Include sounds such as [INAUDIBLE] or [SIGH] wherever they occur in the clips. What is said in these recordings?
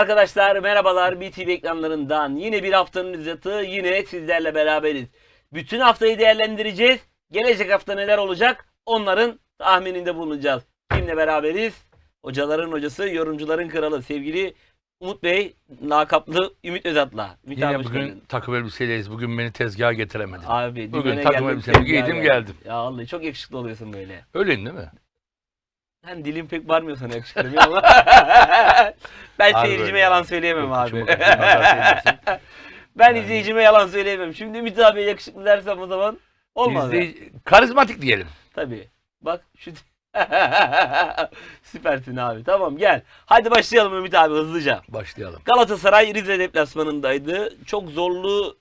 Arkadaşlar merhabalar BTV ekranlarından yine bir haftanın özeti yine sizlerle beraberiz. Bütün haftayı değerlendireceğiz. Gelecek hafta neler olacak onların tahmininde bulunacağız. Kimle beraberiz? Hocaların hocası, yorumcuların kralı sevgili Umut Bey, lakaplı Ümit Özat'la. Ümit Yine bugün geldin. takım elbiseleyiz. Bugün beni tezgaha getiremedin. Abi Bugün takım elbisemi giydim, geldim. Ya vallahi çok yakışıklı oluyorsun böyle. Öyleyim değil mi? Sen dilin pek varmıyor sana yakışıklı ama. [LAUGHS] ben Harbi seyircime öyle. yalan söyleyemem abi. [LAUGHS] ben Yani- izleyicime yalan söyleyemem. Şimdi Ümit abi yakışıklı dersem o zaman olmaz. ya. İzleyici- karizmatik diyelim. Tabii. Bak şu [LAUGHS] Süpersin abi. Tamam gel. Hadi başlayalım Ümit abi hızlıca. Başlayalım. Galatasaray Rize deplasmanındaydı. Çok zorlu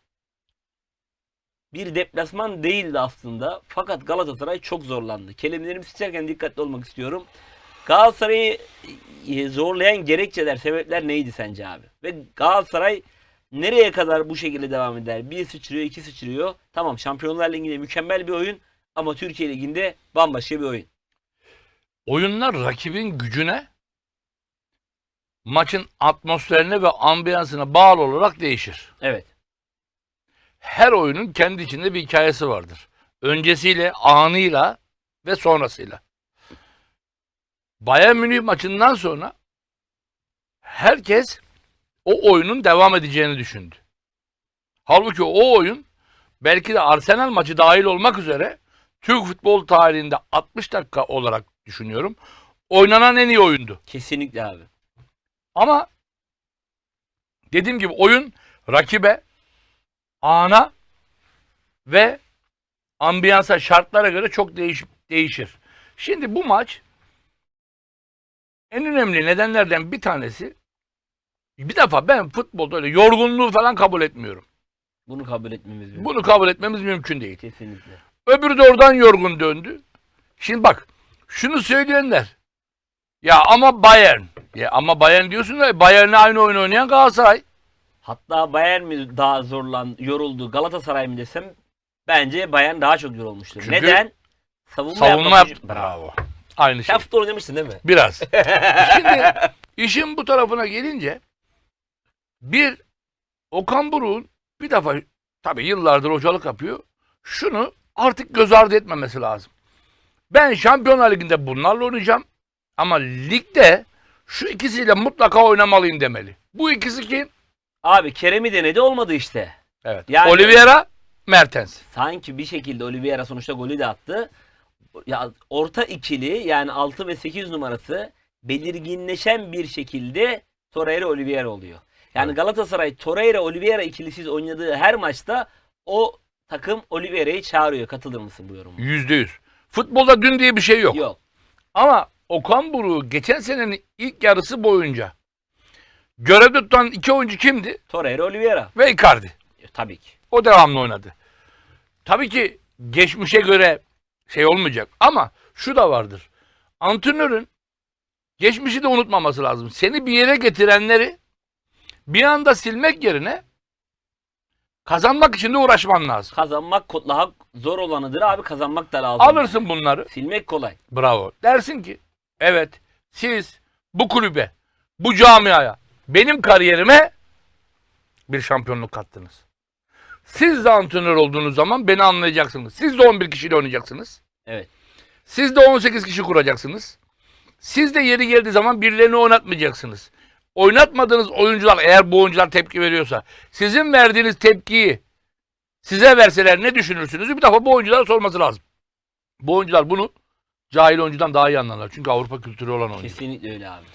bir deplasman değildi aslında. Fakat Galatasaray çok zorlandı. Kelimelerimi seçerken dikkatli olmak istiyorum. Galatasaray'ı e, zorlayan gerekçeler, sebepler neydi sence abi? Ve Galatasaray nereye kadar bu şekilde devam eder? Bir sıçrıyor, iki sıçrıyor. Tamam Şampiyonlar Ligi'nde mükemmel bir oyun ama Türkiye Ligi'nde bambaşka bir oyun. Oyunlar rakibin gücüne, maçın atmosferine ve ambiyansına bağlı olarak değişir. Evet. Her oyunun kendi içinde bir hikayesi vardır. Öncesiyle, anıyla ve sonrasıyla. Bayern Münih maçından sonra herkes o oyunun devam edeceğini düşündü. Halbuki o oyun belki de Arsenal maçı dahil olmak üzere Türk futbol tarihinde 60 dakika olarak düşünüyorum. Oynanan en iyi oyundu. Kesinlikle abi. Ama dediğim gibi oyun rakibe, ana ve ambiyansa, şartlara göre çok değiş değişir. Şimdi bu maç en önemli nedenlerden bir tanesi bir defa ben futbolda öyle yorgunluğu falan kabul etmiyorum. Bunu kabul etmemiz mümkün. Bunu kabul etmemiz mümkün değil. Kesinlikle. Öbürü de oradan yorgun döndü. Şimdi bak şunu söyleyenler. Ya ama Bayern. Ya ama Bayern diyorsun da Bayern'le aynı oyun oynayan Galatasaray. Hatta Bayern mi daha zorlan, yoruldu, Galatasaray mı desem bence Bayern daha çok yorulmuştur. Çünkü Neden? Savunma, Savunma yapmak- yaptı. Bravo. Aynı şey. Sen futbol oynamışsın değil mi? Biraz. [LAUGHS] Şimdi işin bu tarafına gelince bir Okan Buruk'un bir defa tabii yıllardır hocalık yapıyor. Şunu artık göz ardı etmemesi lazım. Ben Şampiyonlar Ligi'nde bunlarla oynayacağım ama ligde şu ikisiyle mutlaka oynamalıyım demeli. Bu ikisi kim? Abi Kerem'i denedi olmadı işte. Evet. Yani- Oliveira, Mertens. Sanki bir şekilde Oliveira sonuçta golü de attı. Ya orta ikili yani 6 ve 8 numarası belirginleşen bir şekilde Torreira Oliveira oluyor. Yani Evet. Galatasaray Torreira Oliveira ikilisiz oynadığı her maçta o takım Oliveira'yı çağırıyor. Katılır mısın bu yoruma? Yüzde yüz. Futbolda dün diye bir şey yok. Yok. Ama Okan Buruk geçen senenin ilk yarısı boyunca görevde tutan iki oyuncu kimdi? Torreira Oliveira. Ve Icardi. E, tabii ki. O devamlı oynadı. Tabii ki geçmişe göre şey olmayacak ama şu da vardır. Antrenörün geçmişi de unutmaması lazım. Seni bir yere getirenleri bir anda silmek yerine kazanmak için de uğraşman lazım. Kazanmak daha zor olanıdır abi kazanmak da lazım. Alırsın bunları. Silmek kolay. Bravo. Dersin ki evet siz bu kulübe, bu camiaya, benim kariyerime bir şampiyonluk kattınız. Siz de antrenör olduğunuz zaman beni anlayacaksınız. Siz de 11 kişiyle oynayacaksınız. Evet. Siz de 18 kişi kuracaksınız. Siz de yeri geldiği zaman birilerini oynatmayacaksınız. Oynatmadığınız oyuncular eğer bu oyuncular tepki veriyorsa sizin verdiğiniz tepkiyi size verseler ne düşünürsünüz? Bir defa bu oyunculara sorması lazım. Bu oyuncular bunu cahil oyuncudan daha iyi anlarlar. Çünkü Avrupa kültürü olan oyuncu. Kesinlikle öyle abi.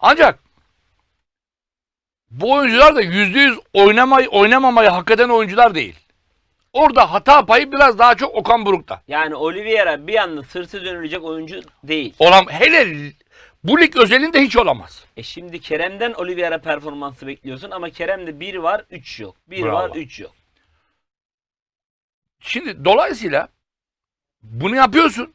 Ancak bu oyuncular da yüzde yüz oynamayı, oynamamayı hak eden oyuncular değil. Orada hata payı biraz daha çok Okan Buruk'ta. Yani Oliveira bir anda sırtı dönülecek oyuncu değil. Olan, hele bu lig özelinde hiç olamaz. E şimdi Kerem'den Oliveira performansı bekliyorsun ama Kerem'de 1 var 3 yok. 1 Bravo. var 3 yok. Şimdi dolayısıyla bunu yapıyorsun.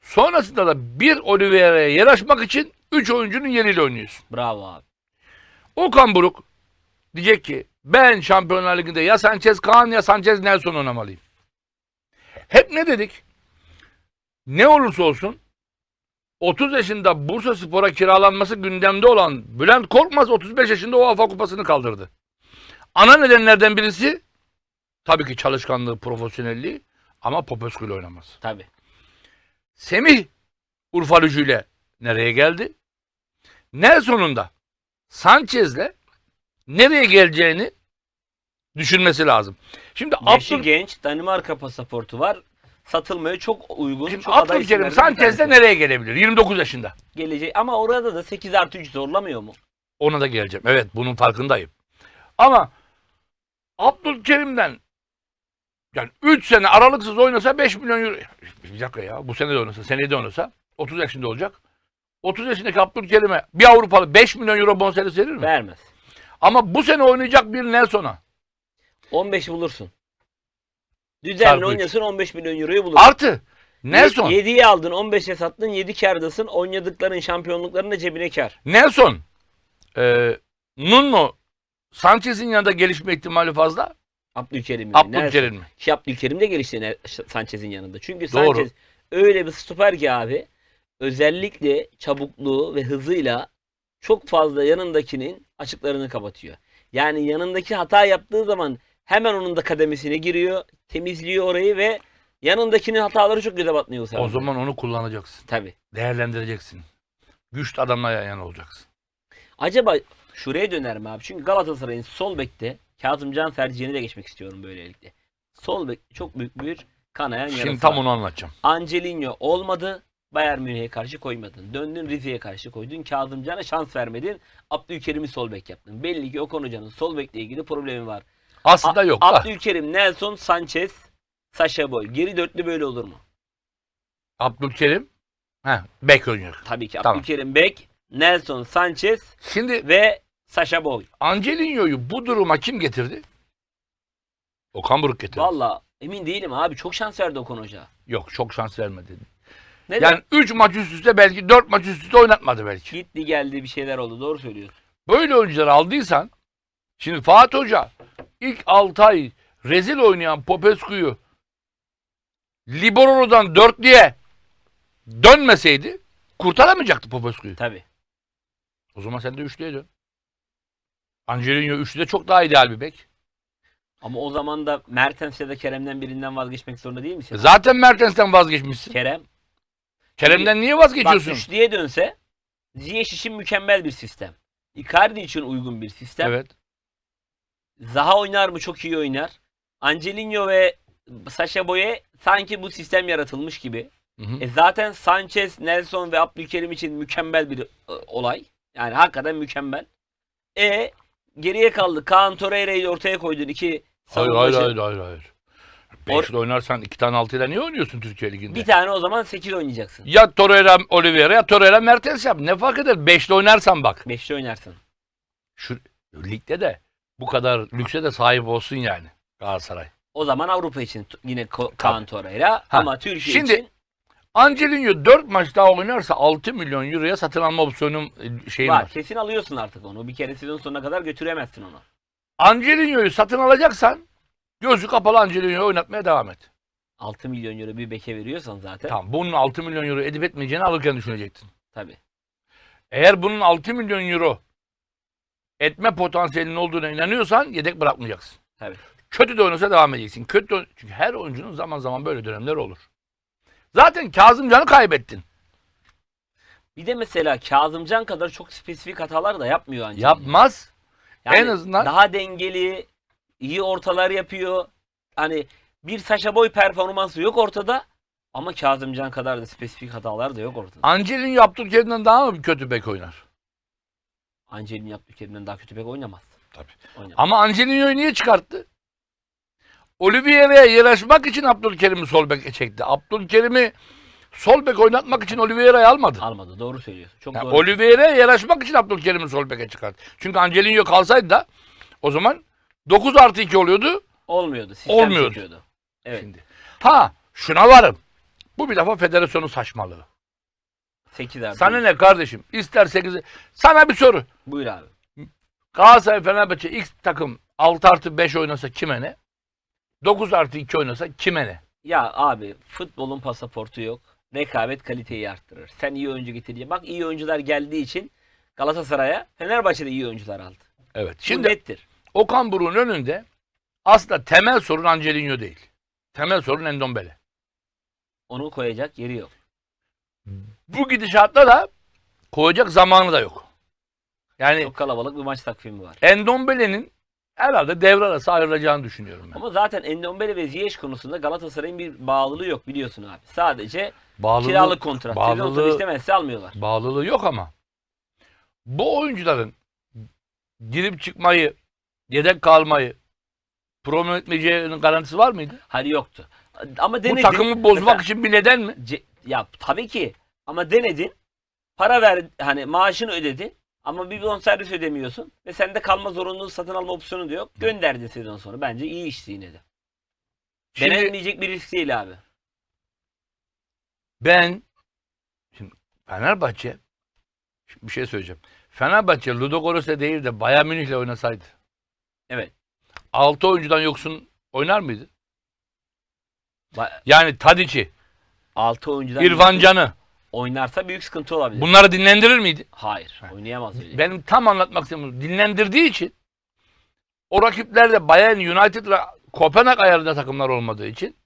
Sonrasında da bir Oliveira'ya yer açmak için 3 oyuncunun yeriyle oynuyorsun. Bravo abi. Okan Buruk diyecek ki ben Şampiyonlar Ligi'nde ya Sanchez Kaan ya Sanchez Nelson oynamalıyım. Hep ne dedik? Ne olursa olsun 30 yaşında Bursa Spor'a kiralanması gündemde olan Bülent Korkmaz 35 yaşında o AFA kupasını kaldırdı. Ana nedenlerden birisi tabii ki çalışkanlığı, profesyonelliği ama Popescu ile oynaması. Tabii. Semih Urfa ile nereye geldi? Nelson'un da Sanchez'le nereye geleceğini düşünmesi lazım. Şimdi Yaşı Abdül, genç, Danimarka pasaportu var. Satılmaya çok uygun. şimdi çok Abdülkerim tanesi. nereye gelebilir? 29 yaşında. gelecek. Ama orada da 8 artı 3 zorlamıyor mu? Ona da geleceğim. Evet bunun farkındayım. Ama Abdülkerim'den yani 3 sene aralıksız oynasa 5 milyon euro. Bir dakika ya bu sene de oynasa, seneye de oynasa 30 yaşında olacak. 30 yaşındaki Abdülkerim'e bir Avrupalı 5 milyon euro bonservis verir mi? Vermez. Ama bu sene oynayacak bir Nelson'a 15 bulursun. Düzenli Çarpı üç. oynasın 15 milyon euroyu bulursun. artı Nelson. 7'yi aldın 15'e sattın 7 kârdasın. Oynadıkların şampiyonlukların da cebine kar. Nelson e, Nuno Sanchez'in yanında gelişme ihtimali fazla. Abdülkerim. mi? Abdülkerim mi? Abdülkerim de gelişti Ne- Sanchez'in yanında. Çünkü Doğru. Sanchez öyle bir stoper ki abi özellikle çabukluğu ve hızıyla çok fazla yanındakinin açıklarını kapatıyor. Yani yanındaki hata yaptığı zaman hemen onun da kademesine giriyor, temizliyor orayı ve yanındakinin hataları çok göze batmıyor sefer. O zaman onu kullanacaksın. tabii. Değerlendireceksin. Güçlü adamla yan yana olacaksın. Acaba şuraya döner mi abi? Çünkü Galatasaray'ın sol bekte Kazımcan tercihini de geçmek istiyorum böylelikle. Sol bek çok büyük bir kanayan yarası Şimdi tam var. onu anlatacağım. Angelino olmadı. Bayern Münih'e karşı koymadın. Döndün Rize'ye karşı koydun. Kazımcan'a şans vermedin. Abdülkerim'i sol bek yaptın. Belli ki Okan Hoca'nın sol bekle ilgili problemi var. Aslında A- yok da. Abdülkerim, Nelson, Sanchez, Sasha Boy. Geri dörtlü böyle olur mu? Abdülkerim Heh, bek oynuyor. Tabii ki Tamam. Abdülkerim Bek, Nelson, Sanchez Şimdi ve Sasha Boy. Angelino'yu bu duruma kim getirdi? Okan Buruk getirdi. Valla emin değilim abi. Çok şans verdi Okan Hoca. Yok çok şans vermedi. Neden? Yani 3 maç üst üste belki 4 maç üst üste oynatmadı belki. Gitti geldi bir şeyler oldu. Doğru söylüyorsun. Böyle oyuncuları aldıysan şimdi Fatih Hoca ilk 6 ay rezil oynayan Popescu'yu Libero'dan dörtlüye dönmeseydi kurtaramayacaktı Popescu'yu. Tabii. O zaman sen de üçlüye dön. Angelino üçlüde çok daha ideal bir bek. Ama o zaman da Mertens ya da Kerem'den birinden vazgeçmek zorunda değil misin? Zaten Mertens'ten vazgeçmişsin. Kerem. Kerem'den niye Bak vazgeçiyorsun? üçlüye dönse Ziyech için mükemmel bir sistem. Icardi için uygun bir sistem. Evet. Zaha oynar mı? Çok iyi oynar. Angelino ve Sasha Boye sanki bu sistem yaratılmış gibi. Hı hı. E zaten Sanchez, Nelson ve Abdülkerim için mükemmel bir e, olay. Yani hakikaten mükemmel. E geriye kaldı. Kaan Torreira'yı ortaya koydun. iki Hayır savunmacı. hayır hayır hayır. hayır. Beşli oynarsan iki tane altıyla niye oynuyorsun Türkiye Ligi'nde? Bir tane o zaman 8 oynayacaksın. Ya Torreira Oliveira ya Torreira Mertens yap. Ne fark eder? Beşli oynarsan bak. Beşli oynarsın. Şu ligde de bu kadar lükse de sahip olsun yani Galatasaray. O zaman Avrupa için t- yine Ko- Kaan Torreira Ha, ama Türkiye şimdi- için Angelino 4 maç daha oynarsa 6 milyon euroya satın alma opsiyonum e, şeyim var. var. Kesin alıyorsun artık onu. Bir kere sezon sonuna kadar götüremezsin onu. Angelino'yu satın alacaksan gözü kapalı Angelino'yu oynatmaya devam et. 6 milyon euro bir beke veriyorsan zaten. Tamam bunun 6 milyon euro edip etmeyeceğini alırken düşünecektin. Tabii. Eğer bunun 6 milyon euro etme potansiyelinin olduğuna inanıyorsan yedek bırakmayacaksın. Tabii. Kötü de oynasa devam edeceksin. Kötü de çünkü her oyuncunun zaman zaman böyle dönemleri olur. Zaten Kazımcan'ı kaybettin. Bir de mesela Kazımcan kadar çok spesifik hatalar da yapmıyor ancak. Yapmaz. Yani en azından- daha dengeli, iyi ortalar yapıyor. Hani bir Sasha Boy performansı yok ortada ama Kazımcan kadar da spesifik hatalar da yok ortada. Angelino Abdülkerim'den daha mı kötü bek oynar? Angelino Abdülkerim'den daha kötü bek oynamaz. Tabii. Oynamaz. Ama Angelino'yu niye çıkarttı? Oliveira'ya yarışmak için Abdülkerim'i sol beke çekti. Abdülkerim'i sol bek oynatmak için Oliveira'yı almadı. Almadı. Doğru söylüyorsun. Çok Yani doğru. Oliveira'ya yarışmak için Abdülkerim'i sol beke çıkarttı. Çünkü Angelino kalsaydı da o zaman 9 artı 2 oluyordu. Olmuyordu. Sistem Olmuyordu. çekiyordu. Evet. Şimdi. Ha şuna varım. Bu bir defa federasyonun saçmalığı. 8 artı. Sana ne kardeşim? İster 8. Sana bir soru. Buyur abi. Galatasaray Fenerbahçe X takım 6 artı 5 oynasa kime ne? 9 artı 2 oynasa kime ne? Ya abi futbolun pasaportu yok. rekabet kaliteyi arttırır. Sen iyi oyuncu getirince bak iyi oyuncular geldiği için Galatasaray'a Fenerbahçe'de iyi oyuncular aldı. Evet. Bu Şimdi nettir. Okan Buruk'un önünde aslında temel sorun Angelino değil. Temel sorun Endombele. Onu koyacak yeri yok. Bu gidişatta da koyacak zamanı da yok. Yani Çok kalabalık bir maç takvimi var. Endombele'nin herhalde devre arası ayrılacağını düşünüyorum ben. Ama zaten Endombele ve Ziyech konusunda Galatasaray'ın bir bağlılığı yok biliyorsun abi. Sadece Bağlılığı, kiralık kontrat. Sezon sonu bağlılığı- istemezse almıyorlar. bağlılığı yok ama bu oyuncuların girip çıkmayı, yedek kalmayı promo etmeyeceğinin garantisi var mıydı? Hadi yoktu. Ama Bu denedin. takımı bozmak Mesela- için bir neden mi? Ce- ya tabii ki ama denedin. Para ver hani maaşını ödedi. Ama bir bonservis ödemiyorsun. Ve sende kalma zorunluluğu satın alma opsiyonu da yok. Gönderdi sezon sonu. Bence iyi işti yine de. Şimdi Denenmeyecek bir risk değil abi. ben şimdi Fenerbahçe şimdi bir şey söyleyeceğim. Fenerbahçe Ludogorets'e değil de Bayern Münih'le oynasaydı. Evet. 6 oyuncudan yoksun oynar mıydı? Ba- Yani Tadic'i, 6 oyuncudan İrfan Can'ı oynarsa büyük sıkıntı olabilir. bunları dinlendirir miydi? Hayır. Oynayamaz öyle. Benim tam anlatmak istediğim bu. dinlendirdiği için o rakiplerde Bayern United ile Kopenhag ayarında takımlar olmadığı için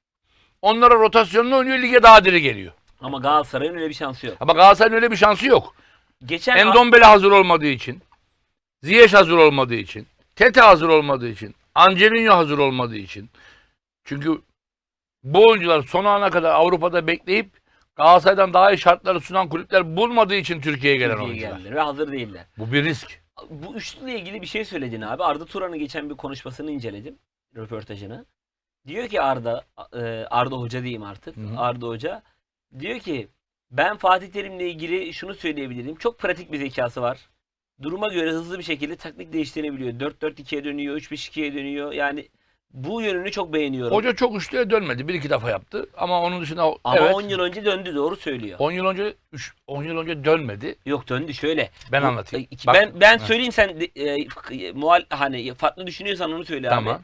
onlara rotasyonla oynuyor lige daha diri geliyor. Ama Galatasaray'ın öyle bir şansı yok. Ama Galatasaray'ın öyle bir şansı yok. Geçen Endombele hazır olmadığı için, Ziyech hazır olmadığı için, Tete hazır olmadığı için, Angelino hazır olmadığı için. Çünkü bu oyuncular son ana kadar Avrupa'da bekleyip Galatasaray'dan daha iyi şartları sunan kulüpler bulmadığı için Türkiye'ye gelen Türkiye'ye oyuncular. geldiler ve hazır değiller. Bu bir risk. Bu üçlüyle ilgili bir şey söyledin abi. Arda Turan'ın geçen bir konuşmasını inceledim. Röportajını. Diyor ki Arda, e, Arda Hoca diyeyim artık. Hı hı. Arda Hoca. Diyor ki ben Fatih Terim'le ilgili şunu söyleyebilirim. Çok pratik bir zekası var. Duruma göre hızlı bir şekilde taktik değiştirebiliyor. 4-4-2'ye dönüyor, 3-5-2'ye dönüyor. Yani bu yönünü çok beğeniyorum. Hoca çok üçlüye dönmedi. Bir iki defa yaptı. Ama onun dışında Ama evet. 10 yıl önce döndü doğru söylüyor. 10 yıl önce üç- 10 yıl önce dönmedi. Yok döndü şöyle. Ben Bu- anlatayım. e, Bak- ben ben Ha. söyleyeyim sen de, e, f- muhal hani farklı düşünüyorsan onu söyle abi. Tamam.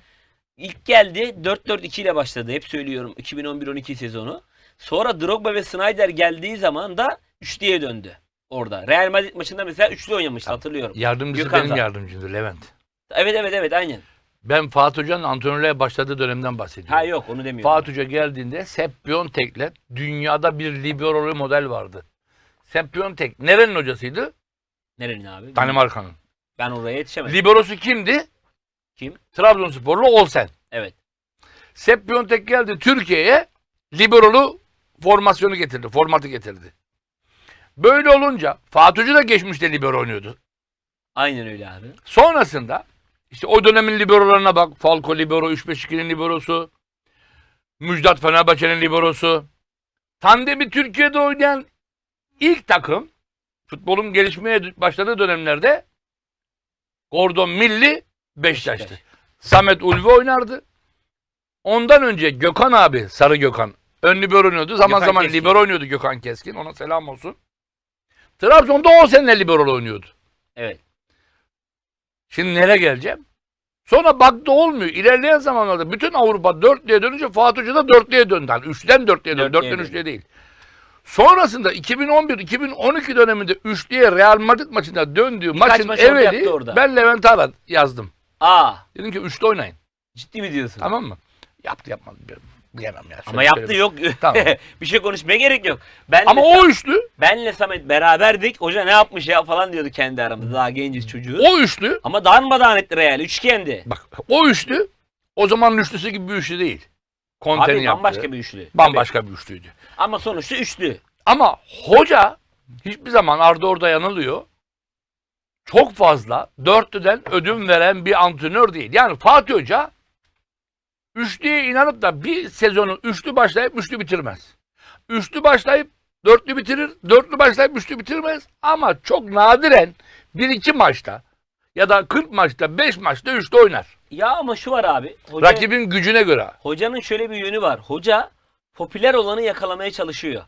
İlk geldi 4-4-2 ile başladı. Hep söylüyorum 2011-12 sezonu. Sonra Drogba ve Snyder geldiği zaman da üçlüye döndü orada. Real Madrid maçında mesela üçlü oynamıştı hatırlıyorum. Yardımcısı Gökhan benim yardımcımdı Levent. Evet evet evet aynen. Ben Fatih Hoca'nın antrenörlüğe başladığı dönemden bahsediyorum. Ha yok onu demiyorum. Fatih Hoca geldiğinde Sepp Piontek'le dünyada bir liberolu model vardı. Sepp Piontek nerenin hocasıydı? Nerenin abi? Danimarka'nın. Ben oraya yetişemedim. Liberosu kimdi? Kim? Trabzonsporlu Olsen. Evet. Sepp Piontek geldi Türkiye'ye liberolu formasyonu getirdi, formatı getirdi. Böyle olunca Fatih Hoca da geçmişte libero oynuyordu. Aynen öyle abi. Sonrasında işte o dönemin liberolarına bak. Falco libero, 3-5-2'nin liberosu. Müjdat Fenerbahçe'nin liberosu. Tandemi Türkiye'de oynayan ilk takım futbolun gelişmeye başladığı dönemlerde Gordon Milli Beşiktaş'tı. Beşiktaş. Samet Ulvi oynardı. Ondan önce Gökhan abi, Sarı Gökhan ön libero oynuyordu. Zaman Gökhan zaman Keskin. libero oynuyordu Gökhan Keskin. Ona selam olsun. Trabzon'da 10 sene libero oynuyordu. Evet. Şimdi nereye geleceğim? Sonra baktı olmuyor. İlerleyen zamanlarda bütün Avrupa dörtlüye dönünce Fatih Hoca da dörtlüye döndü. Yani üçten dörtlüye döndü. Dörtlüye Dörtten döndü. üçlüye değil. Sonrasında 2011-2012 döneminde üçlüye Real Madrid maçında döndüğü Birkaç maçın maç orada evveli yaptı orada. ben Levent Arat yazdım. Aa Dedim ki üçlü oynayın. ciddi mi diyorsun? Tamam mı? Yaptı yapmadı. Bilemem ya. Ama yaptı yok. Tamam. [LAUGHS] bir şey konuşmaya gerek yok. Benle, Ama o üçlü, benle Samet beraberdik. Hoca ne yapmış ya falan diyordu kendi aramızda. Daha genciz çocuğu. o üçlü, Ama darmadağın etti Real. Üçgendi. bak o üçlü o zaman üçlüsü gibi bir üçlü değil. Conte'nin Abi yaptığı. bambaşka bir üçlü. Bambaşka bir üçlüydü. Ama sonuçta üçlü. Ama hoca hiçbir zaman Arda orada yanılıyor. Çok fazla dörtlüden ödün veren bir antrenör değil. Yani Fatih Hoca üçlüye inanıp da bir sezonu üçlü başlayıp üçlü bitirmez. Üçlü başlayıp dörtlü bitirir, dörtlü başlayıp üçlü bitirmez. Ama çok nadiren bir iki maçta ya da 40 maçta 5 maçta üçlü oynar. Ya ama şu var abi. Hoca, Rakibin gücüne göre. Hocanın şöyle bir yönü var. Hoca popüler olanı yakalamaya çalışıyor.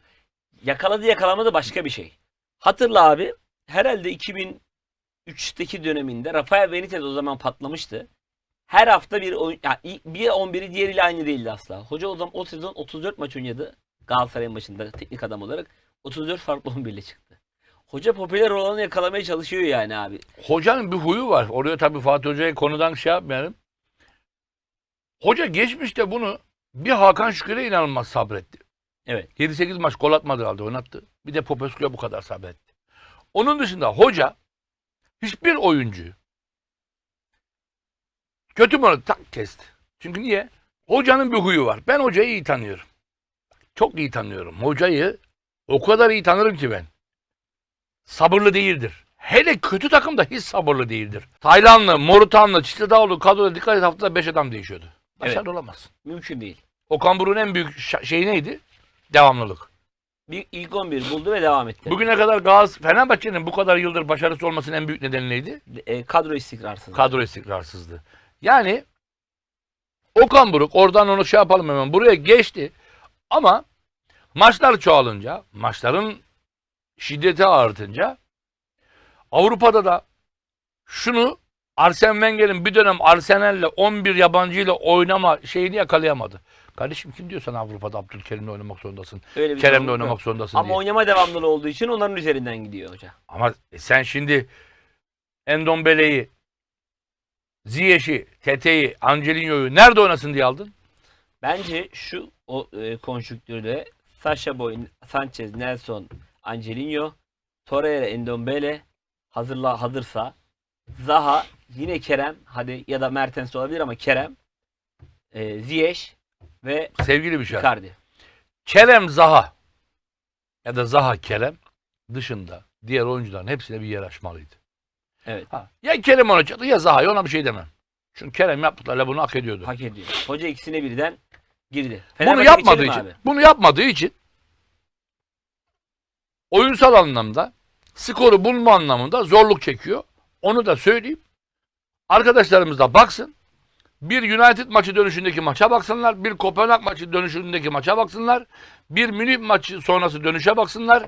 Yakaladı yakalamadı başka bir şey. Hatırla abi. Herhalde 2003'teki döneminde Rafael Benitez o zaman patlamıştı. Her hafta bir oyun, ya bir 11'i diğeriyle aynı değildi asla. Hoca o zaman o sezon 34 maç oynadı. Galatasaray'ın başında teknik adam olarak 34 farklı 11 ile çıktı. Hoca popüler olanı yakalamaya çalışıyor yani abi. Hocanın bir huyu var. Oraya tabii Fatih Hoca'ya konudan şey yapmayalım. Hoca geçmişte bunu bir Hakan Şükür'e inanılmaz sabretti. Evet. 7-8 maç gol atmadı halde oynattı. Bir de Popescu'ya bu kadar sabretti. Onun dışında hoca hiçbir oyuncuyu kötü mü tak kesti. Çünkü niye? Hocanın bir huyu var. Ben hocayı iyi tanıyorum. Çok iyi tanıyorum. Hocayı o kadar iyi tanırım ki ben. Sabırlı değildir. Hele kötü takımda hiç sabırlı değildir. Taylanlı, Morutanlı, Çiçedaoğlu kadroda dikkat et haftada 5 adam değişiyordu. Başarılı olamazsın. Mümkün değil. Okan Buruk'un en büyük şeyi neydi? Devamlılık. Bir ilk 11 buldu ve devam etti. Bugüne kadar Gaz Fenerbahçe'nin bu kadar yıldır başarısı olmasının en büyük nedeni neydi? E, kadro istikrarsız. Kadro istikrarsızlığı. Yani Okan Buruk oradan onu şey yapalım hemen buraya geçti. Ama maçlar çoğalınca, maçların şiddeti artınca Avrupa'da da şunu Arsene Wenger'in bir dönem Arsenal'le 11 yabancıyla oynama şeyini yakalayamadı. Kardeşim kim diyor sana Avrupa'da Abdülkerim'le oynamak zorundasın? Öyle bir Kerem'le oynamak zorundasın Ama diye. oynama devamlılığı olduğu için onların üzerinden gidiyor hoca. Ama sen şimdi Endombele'yi, Ziyech'i, Tete'yi, Angelinho'yu nerede oynasın diye aldın? Bence şu o e, konjüktürde Sasha Boy, Sanchez, Nelson, Angelino, Torreira, Endombele hazırla hazırsa Zaha, yine Kerem, hadi ya da Mertens olabilir ama Kerem, e, Ziyech ve Sevgili bir şey. Icardi. Kerem Zaha ya da Zaha Kerem dışında diğer oyuncuların hepsine bir yer açmalıydı. Evet. Ha, ya Kerem ona çıktı ya Zaha'ya ona bir şey demem. Çünkü Kerem yaptıklarıyla bunu hak ediyordu. Hak ediyor. Hoca ikisine birden girdi. bunu Fenerbahçe yapmadığı geçelim için, abi. bunu yapmadığı için oyunsal anlamda skoru bulma anlamında zorluk çekiyor. Onu da söyleyeyim. Arkadaşlarımız da baksın. Bir United maçı dönüşündeki maça baksınlar. Bir Kopenhag maçı dönüşündeki maça baksınlar. Bir Münih maçı sonrası dönüşe baksınlar.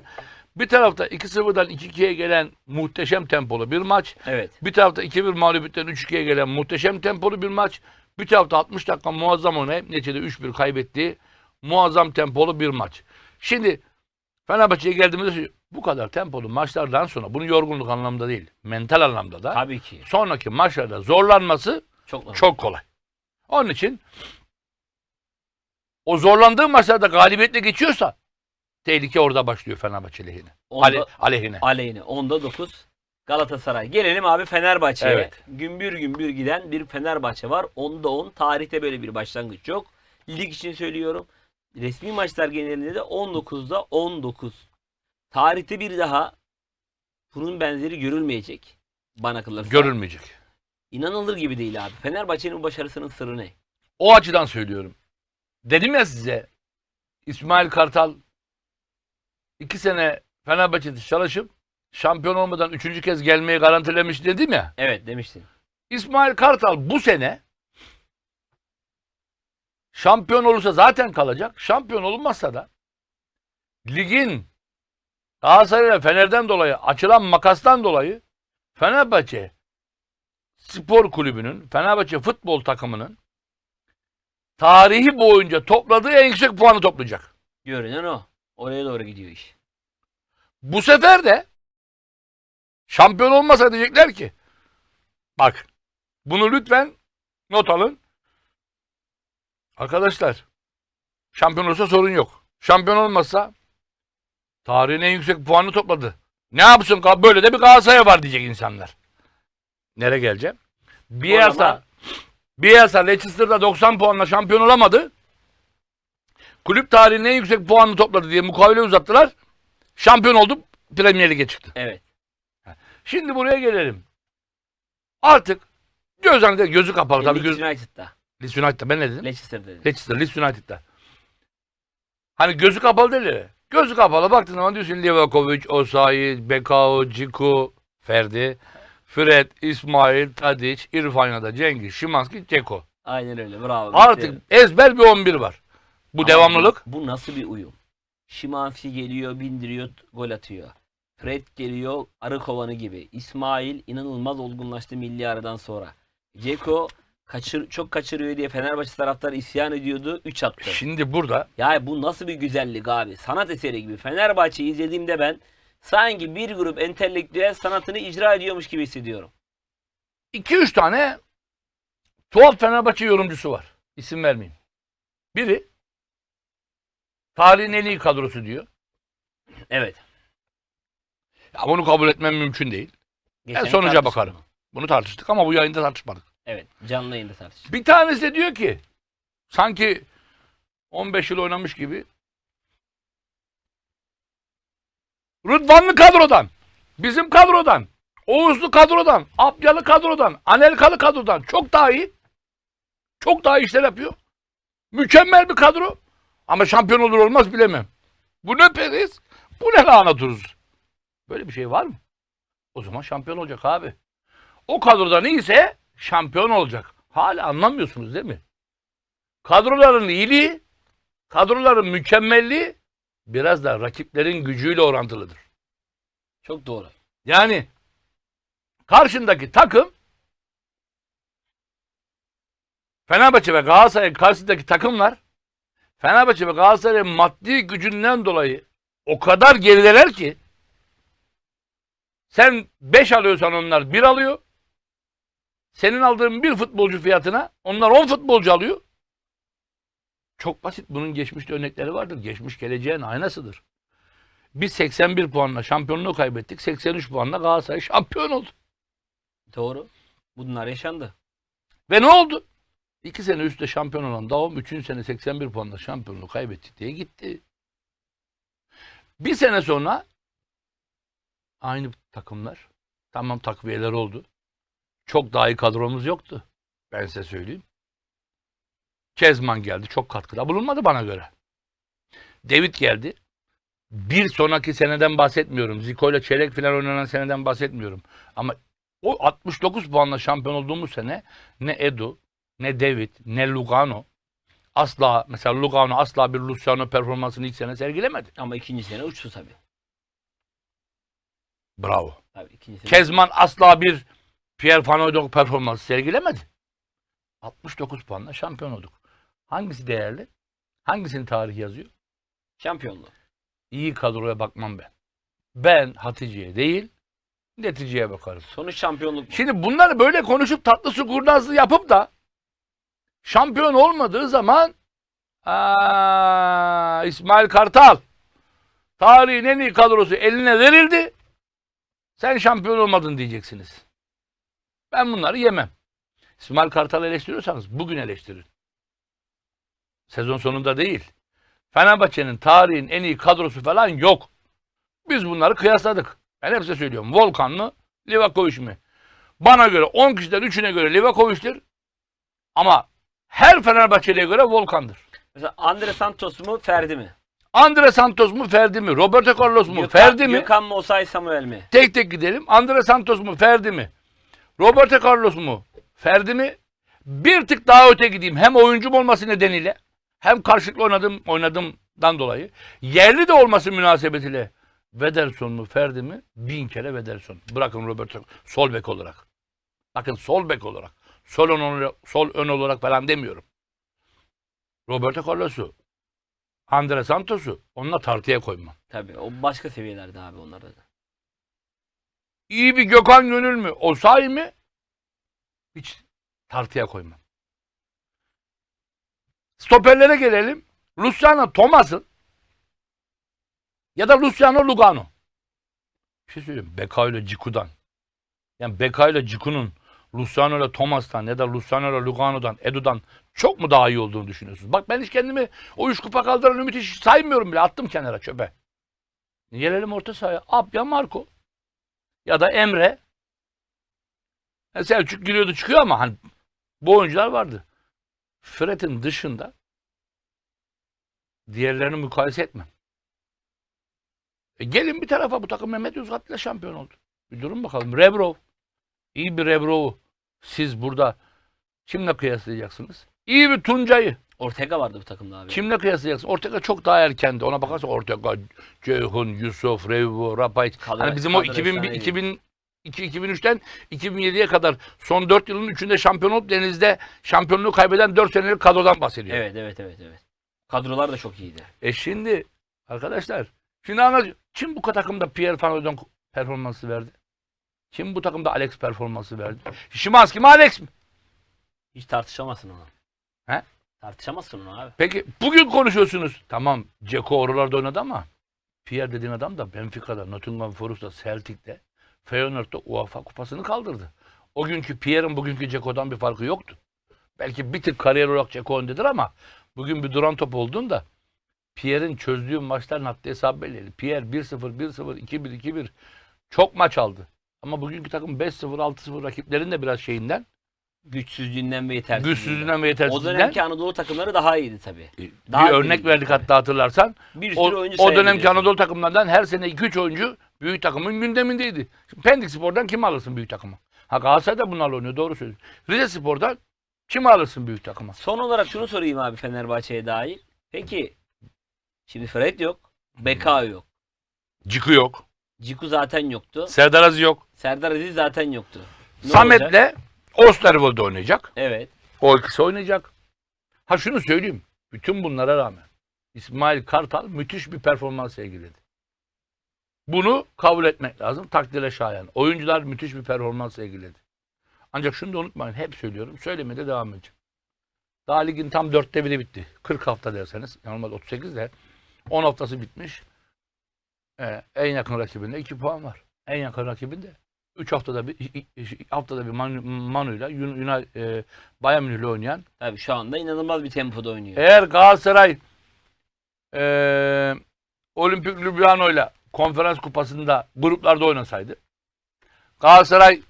Bir tarafta 2-0'dan 2-2'ye gelen muhteşem tempolu bir maç. Evet. Bir tarafta 2-1 mağlubiyetten 3-2'ye gelen muhteşem tempolu bir maç. Bir tarafta 60 dakika muazzam oynayıp neticede 3-1 kaybettiği muazzam tempolu bir maç. Şimdi Fenerbahçe'ye geldiğimizde bu kadar tempolu maçlardan sonra bunu yorgunluk anlamda değil, mental anlamda da Tabii ki. sonraki maçlarda zorlanması Çok normal. çok kolay. Onun için o zorlandığı maçlarda galibiyetle geçiyorsa tehlike orada başlıyor Fenerbahçe lehine. Onda- Ale, aleyhine. Aleyhine. 10'da 9 Galatasaray. Gelelim abi Fenerbahçe'ye. Evet. Gümbür gümbür giden bir Fenerbahçe var. 10'da 10. Tarihte böyle bir başlangıç yok. Lig için söylüyorum. Resmi maçlar genelinde de 19'da 19. Tarihte bir daha bunun benzeri görülmeyecek. Bana kalırsa. Görülmeyecek. İnanılır gibi değil abi. Fenerbahçe'nin başarısının sırrı ne? O açıdan söylüyorum. Dedim ya size İsmail Kartal iki sene Fenerbahçe'de çalışıp şampiyon olmadan üçüncü kez gelmeyi garantilemiş dedim ya. Evet demiştin. İsmail Kartal bu sene şampiyon olursa zaten kalacak. Şampiyon olmazsa da ligin Galatasaray Fener'den dolayı açılan makastan dolayı Fenerbahçe spor kulübünün, Fenerbahçe futbol takımının tarihi boyunca topladığı en yüksek puanı toplayacak. Görünen o. Oraya doğru gidiyor iş. Bu sefer de şampiyon olmasa diyecekler ki bak bunu lütfen not alın. Arkadaşlar şampiyon olursa sorun yok. Şampiyon olmazsa tarihin en yüksek puanı topladı. Ne yapsın? Böyle de bir Galatasaray var diyecek insanlar. Nereye geleceğim? Bielsa, Bielsa Leicester'da 90 puanla şampiyon olamadı. Kulüp tarihinin en yüksek puanını topladı diye mukavele uzattılar. Şampiyon oldu. Premier Lig'e çıktı. Evet. Şimdi buraya gelelim. Artık göz önünde gözü kapalı tabii Leeds göz United'da. Leeds United'da ben ne dedim? Leicester dedi. Leicester, Leeds United'da. Hani gözü kapalı mi? Gözü kapalı baktığın zaman diyorsun Livakovic, Osayi, Bekao, Ciku, Ferdi, Fred, İsmail, Tadic, İrfan ya da Cengiz, Şimanski, Ceko. Aynen öyle. Bravo. Artık Bitti. ezber bir 11 var. Bu Ama devamlılık. Bu, nasıl bir uyum? Şimanski geliyor, bindiriyor, gol atıyor. Fred geliyor, arı kovanı gibi. İsmail inanılmaz olgunlaştı milli aradan sonra. Ceko kaçır çok kaçırıyor diye Fenerbahçe taraftarı isyan ediyordu. 3 attı. Şimdi burada Ya bu nasıl bir güzellik abi? Sanat eseri gibi. Fenerbahçe'yi izlediğimde ben sanki bir grup entelektüel sanatını icra ediyormuş gibi hissediyorum. 2-3 tane tuhaf Fenerbahçe yorumcusu var. İsim vermeyeyim. Biri tarihin en iyi kadrosu diyor. Evet. Ya bunu kabul etmem mümkün değil. Geçen Ben sonuca tartıştık. bakarım. Bunu tartıştık ama bu yayında tartışmadık. Evet. Canlı yayında tartıştık. Bir tanesi de diyor ki sanki 15 yıl oynamış gibi Rıdvanlı kadrodan, bizim kadrodan, Oğuzlu kadrodan, Apyalı kadrodan, Anelkalı kadrodan çok daha iyi. Çok daha iyi işler yapıyor. Mükemmel bir kadro. Ama şampiyon olur olmaz bilemem. Bu ne periz? Bu ne lahana turuz? Böyle bir şey var mı? O zaman şampiyon olacak abi. O kadrodan iyiyse şampiyon olacak. Hala anlamıyorsunuz değil mi? Kadroların iyiliği, kadroların mükemmelliği biraz da rakiplerin gücüyle orantılıdır. Çok doğru. Yani karşındaki takım Fenerbahçe ve Galatasaray karşısındaki takımlar Fenerbahçe ve Galatasaray'ın maddi gücünden dolayı o kadar gerideler ki sen 5 alıyorsan onlar 1 alıyor. Senin aldığın bir futbolcu fiyatına onlar 10 futbolcu alıyor. Çok basit. Bunun geçmişte örnekleri vardır. Geçmiş geleceğin aynasıdır. Biz 81 puanla şampiyonluğu kaybettik. 83 puanla Galatasaray şampiyon oldu. Doğru. Bunlar yaşandı. Ve ne oldu? 2 sene üstte şampiyon olan Davom 3. sene 81 puanla şampiyonluğu kaybetti diye gitti. Bir sene sonra aynı takımlar tamam takviyeler oldu. Çok daha iyi kadromuz yoktu. Ben size söyleyeyim. Kezman geldi. Çok katkıda bulunmadı bana göre. David geldi. Bir sonraki seneden bahsetmiyorum. Zico ile çeyrek final oynanan seneden bahsetmiyorum. Ama o 69 puanla şampiyon olduğumuz sene ne Edu, ne David, ne Lugano asla mesela Lugano asla bir Luciano performansını ilk sene sergilemedi. Ama ikinci sene uçtu tabii. Bravo. Tabii ikinci sene. Kezman asla bir Pierre Van Hooydonk performansı sergilemedi. 69 puanla şampiyon olduk. Hangisi değerli? Hangisinin tarihi yazıyor? Şampiyonluğu. İyi kadroya bakmam ben. Ben Hatice'ye değil, neticeye bakarım. Sonuç şampiyonluk. Şimdi bunları böyle konuşup tatlı su kurnazlığı yapıp da şampiyon olmadığı zaman aa, İsmail Kartal tarihin en iyi kadrosu eline verildi. Sen şampiyon olmadın diyeceksiniz. Ben bunları yemem. İsmail Kartal eleştiriyorsanız bugün eleştirin. Sezon sonunda değil. Fenerbahçe'nin tarihin en iyi kadrosu falan yok. Biz bunları kıyasladık. Ben hep söylüyorum. Volkan mı? Livakovic mi? Bana göre 10 kişiden 3'üne göre Livakovic'tir. Ama her Fenerbahçeli'ye göre Volkan'dır. Mesela Andre Santos mu Ferdi mi? Andre Santos mu Ferdi mi? Roberto Carlos mu Gökhan- Ferdi mi? Gökhan mı Osay Samuel mi? Tek tek gidelim. Andre Santos mu Ferdi mi? Roberto Carlos mu Ferdi mi? Bir tık daha öte gideyim. Hem oyuncum olması nedeniyle hem karşılıklı oynadım oynadığımdan dolayı yerli de olması münasebetiyle Vederson mu Ferdi mi? Bin kere Vederson. Bırakın Roberto sol bek olarak. Bakın sol bek olarak. Sol ön, sol ön olarak falan demiyorum. Roberto Carlos'u, Andre Santos'u onunla tartıya koymam. Tabii o başka seviyelerde abi onlar da. İyi bir Gökhan Gönül mü? Osayi mi? Hiç tartıya koymam. Stoperlere gelelim. Luciano Thomas'ın ya da Luciano Lugano. Bir şey söyleyeyim. Beka ile Ciku'dan. Yani Beka ile Ciku'nun Luciano ile Thomas'tan ya da Luciano ile Lugano'dan, Edu'dan çok mu daha iyi olduğunu düşünüyorsunuz? Bak ben hiç kendimi o üç kupa kaldıran Ümit hiç saymıyorum bile. Attım kenara çöpe. Gelelim orta sahaya. Abya Marco ya da Emre. Ya Selçuk giriyordu çıkıyor ama hani bu oyuncular vardı. Fred'in dışında diğerlerini mukayese etmem. E gelin bir tarafa bu takım Mehmet Yozgat ile şampiyon oldu. Bir durun bakalım. Rebrov. İyi bir Rebrov'u siz burada kimle kıyaslayacaksınız? İyi bir Tuncay'ı Ortega vardı bu takımda abi. kimle kıyaslayacaksın? Ortega çok daha erkendi. Ona bakarsan Ortega, Ceyhun, Yusuf, Revo, Rapay. Kadro- Hani bizim o kadro 2000, efsaneydi. 2000 2002-2003'ten 2007'ye kadar son 4 yılın 3'ünde şampiyon olup denizde şampiyonluğu kaybeden 4 senelik kadrodan bahsediyor. Evet evet evet evet. Kadrolar da çok iyiydi. E şimdi arkadaşlar şimdi anlat kim bu takımda Pierre Van performansı verdi? Kim bu takımda Alex performansı verdi? Şimanski mi Alex mi? Hiç tartışamazsın onu. He? Tartışamazsın onu abi. Peki bugün konuşuyorsunuz. Tamam Ceko oralarda oynadı ama Pierre dediğin adam da Benfica'da, Nottingham Forest'ta, Celtic'te, Feyenoord'da UEFA kupasını kaldırdı. O günkü Pierre'in bugünkü Ceko'dan bir farkı yoktu. Belki bir tık kariyer olarak Ceko öndedir ama bugün bir duran top olduğunda Pierre'in çözdüğü maçların haddi hesabı belliydi. Pierre 1-0, 1-0, 2-1, 2-1 çok maç aldı. Ama bugünkü takım 5-0, 6-0 rakiplerin de biraz şeyinden, Güçsüzlüğünden ve yetersizliğinden. güçsüzlüğünden ve O yetersizliğinden dönemki Anadolu takımları daha iyiydi tabii. bir daha örnek iyiydi verdik hatta hatırlarsan. Bir sürü O, oyuncu o dönemki sayabiliyorsun. Anadolu takımlarından her sene 2-3 oyuncu büyük takımın gündemindeydi. Şimdi Pendik Spor'dan kim alırsın büyük takıma? Ha Galatasaray da bunlarla oynuyor doğru söylüyorsun. Rize Spor'dan kim alırsın büyük takıma? Son olarak şunu sorayım abi Fenerbahçe'ye dair. Peki şimdi Fred yok. Beka yok. Ciku yok. Ciku zaten yoktu. Serdar Aziz yok. Serdar Aziz zaten yoktu. Ne olacak? Samet'le Osterwold oynayacak. Evet. O ikisi oynayacak. Ha şunu söyleyeyim. Bütün bunlara rağmen İsmail Kartal müthiş bir performans sergiledi. Bunu kabul etmek lazım. Takdire şayan. Oyuncular müthiş bir performans sergiledi. Ancak şunu da unutmayın. Hep söylüyorum. Söylemeye devam edeceğim. Daha ligin tam dörtte biri bitti. 40 hafta derseniz. Normal 38 de 10 haftası bitmiş. Ee, en yakın rakibinde 2 puan var. En yakın rakibinde 3 haftada bir haftada bir Manu, Manu'yla Yun- Yunan e, Bayern Münih'le oynayan Tabii şu anda inanılmaz bir tempoda oynuyor. eğer Galatasaray e, Olimpik Ljubljana'yla konferans kupasında gruplarda oynasaydı Galatasaray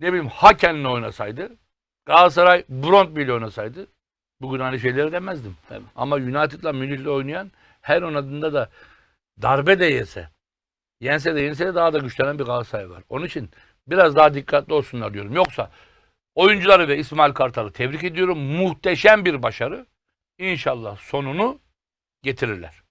ne bileyim Haken'le oynasaydı Galatasaray Brondby ile oynasaydı bugün aynı şeyleri demezdim. Tabii. Ama United'la Münih'le oynayan her oynadığında da darbe de yese yense de yense de daha da güçlenen bir Galatasaray var. Onun için biraz daha dikkatli olsunlar diyorum. Yoksa oyuncuları ve İsmail Kartal'ı tebrik ediyorum. Muhteşem bir başarı. İnşallah sonunu getirirler.